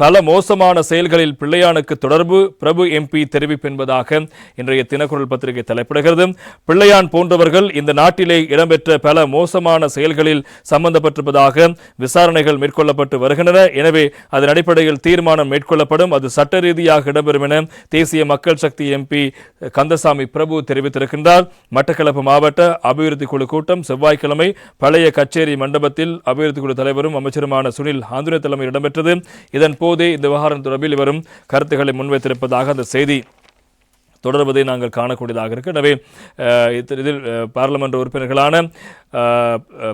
பல மோசமான செயல்களில் பிள்ளையானுக்கு தொடர்பு பிரபு எம்பி தெரிவிப்பென்பதாக இன்றைய தினக்குரல் பத்திரிகை தலைப்பிடுகிறது. பிள்ளையான் போன்றவர்கள் இந்த நாட்டிலே இடம்பெற்ற பல மோசமான செயல்களில் சம்பந்தப்பட்டிருப்பதாக விசாரணைகள் மேற்கொள்ளப்பட்டு வருகின்றன. எனவே அதன் அடிப்படையில் தீர்மானம் மேற்கொள்ளப்படும். அது சட்ட ரீதியாக இடம்பெறும் என தேசிய மக்கள் சக்தி எம்பி கந்தசாமி பிரபு தெரிவித்திருக்கின்றார். மட்டக்களப்பு மாவட்ட அபிவிருத்தி குழு கூட்டம் செவ்வாய்க்கிழமை பழைய கச்சேரி மண்டபத்தில் அபிவிருத்தி குழு தலைவரும் அமைச்சருமான சுனில் ஆந்துரை தலைமையில் இடம்பெற்றது. இதன் போதே இந்த விவகாரம் தொடர்பில் இவரும் கருத்துக்களை முன்வைத்திருப்பதாக அந்த செய்தி தொடர்வதை நாங்கள் காணக்கூடியதாக இருக்கு. எனவே இதில் பாராளுமன்ற உறுப்பினர்களான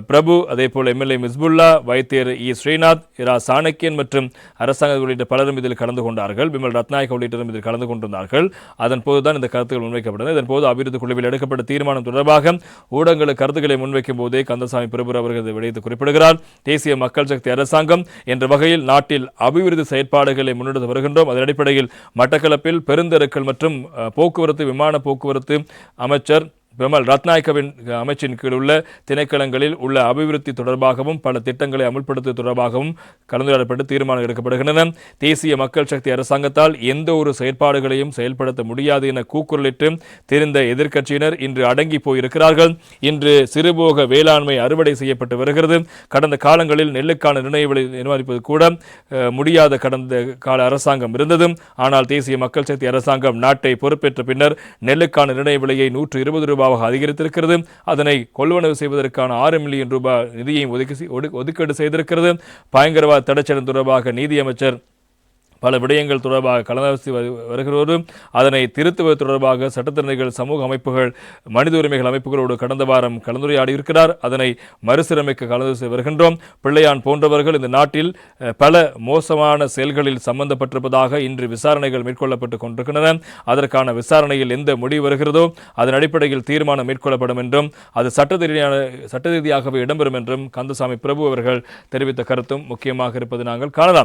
பிரபு அதே போல் எம்எல்ஏ மிஸ்புல்லா வைத்தியர் இ. ஸ்ரீநாத் இரா. சாணக்கியன் மற்றும் அரசாங்க உள்ளிட்ட பலரும் இதில் கலந்து கொண்டார்கள். விமல் ரத்நாயக் உள்ளிட்டரும் இதில் கலந்து கொண்டிருந்தார்கள். அதன் போதுதான் இந்த கருத்துக்கள் முன்வைக்கப்பட்டது இதன் போது அபிவிருத்தி குழுவில் எடுக்கப்பட்ட தீர்மானம் தொடர்பாக ஊடகங்களுக்கு கருத்துக்களை முன்வைக்கும் போதே கந்தசாமி பிரபு அவர்கள் இதை குறிப்பிடுகிறார். தேசிய மக்கள் சக்தி அரசாங்கம் என்ற வகையில் நாட்டில் அபிவிருத்தி செயற்பாடுகளை முன்னெடுத்து வருகின்றோம். அதன் அடிப்படையில் மட்டக்களப்பில் பெருந்தெருக்கள் மற்றும் போக்குவரத்து விமான போக்குவரத்து அமைச்சர் விமல் ரத்நாயக்கவின் அமைச்சின் கீழ் உள்ள திணைக்களங்களில் உள்ள அபிவிருத்தி தொடர்பாகவும் பல திட்டங்களை அமுல்படுத்துவது தொடர்பாகவும் கலந்துரையாடப்பட்டு தீர்மானம் எடுக்கப்படுகின்றன. தேசிய மக்கள் சக்தி அரசாங்கத்தால் எந்த ஒரு செயற்பாடுகளையும் செயல்படுத்த முடியாது என கூக்குரலிட்டு தெரிந்த எதிர்க்கட்சியினர் இன்று அடங்கி போயிருக்கிறார்கள். இன்று சிறுபோக வேளாண்மை அறுவடை செய்யப்பட்டு வருகிறது. கடந்த காலங்களில் நெல்லுக்கான நிர்ணய விலை நிர்மாணிப்பது கூட முடியாத கடந்த கால அரசாங்கம் இருந்தது. ஆனால் தேசிய மக்கள் சக்தி அரசாங்கம் நாட்டை பொறுப்பேற்ற பின்னர் நெல்லுக்கான நிர்ணய விலையை நூற்று இருபது ரூபாவாக அதிகரித்திருக்கிறது. அதனை கொள்வனவு செய்வதற்கான ஆறு மில்லியன் ரூபாய் நிதியையும் ஒதுக்கி ஒதுக்கீடு செய்திருக்கிறது. பயங்கரவாத தடைச்சட்டம் தொடர்பாக நீதியமைச்சர் பல விடயங்கள் தொடர்பாக கலந்தாலோசி வரு- அதனை திருத்துவது தொடர்பாக சட்டத்திறனைகள் சமூக அமைப்புகள் மனித உரிமைகள் அமைப்புகளோடு கடந்த வாரம் கலந்துரையாடி இருக்கிறார் அதனை மறுசீரமைக்க கலந்து வருகின்றோம். பிள்ளையான் போன்றவர்கள் இந்த நாட்டில் பல மோசமான செயல்களில் சம்பந்தப்பட்டிருப்பதாக இன்று விசாரணைகள் மேற்கொள்ளப்பட்டு கொண்டிருக்கின்றன. அதற்கான விசாரணையில் எந்த முடிவு வருகிறதோ அதன் அடிப்படையில் தீர்மானம் மேற்கொள்ளப்படும் என்றும் அது சட்ட ரீதியான சட்ட ரீதியாகவே இடம்பெறும் என்றும் கந்தசாமி பிரபு அவர்கள் தெரிவித்த கருத்தும் முக்கியமாக இருப்பது நாங்கள் காணலாம்.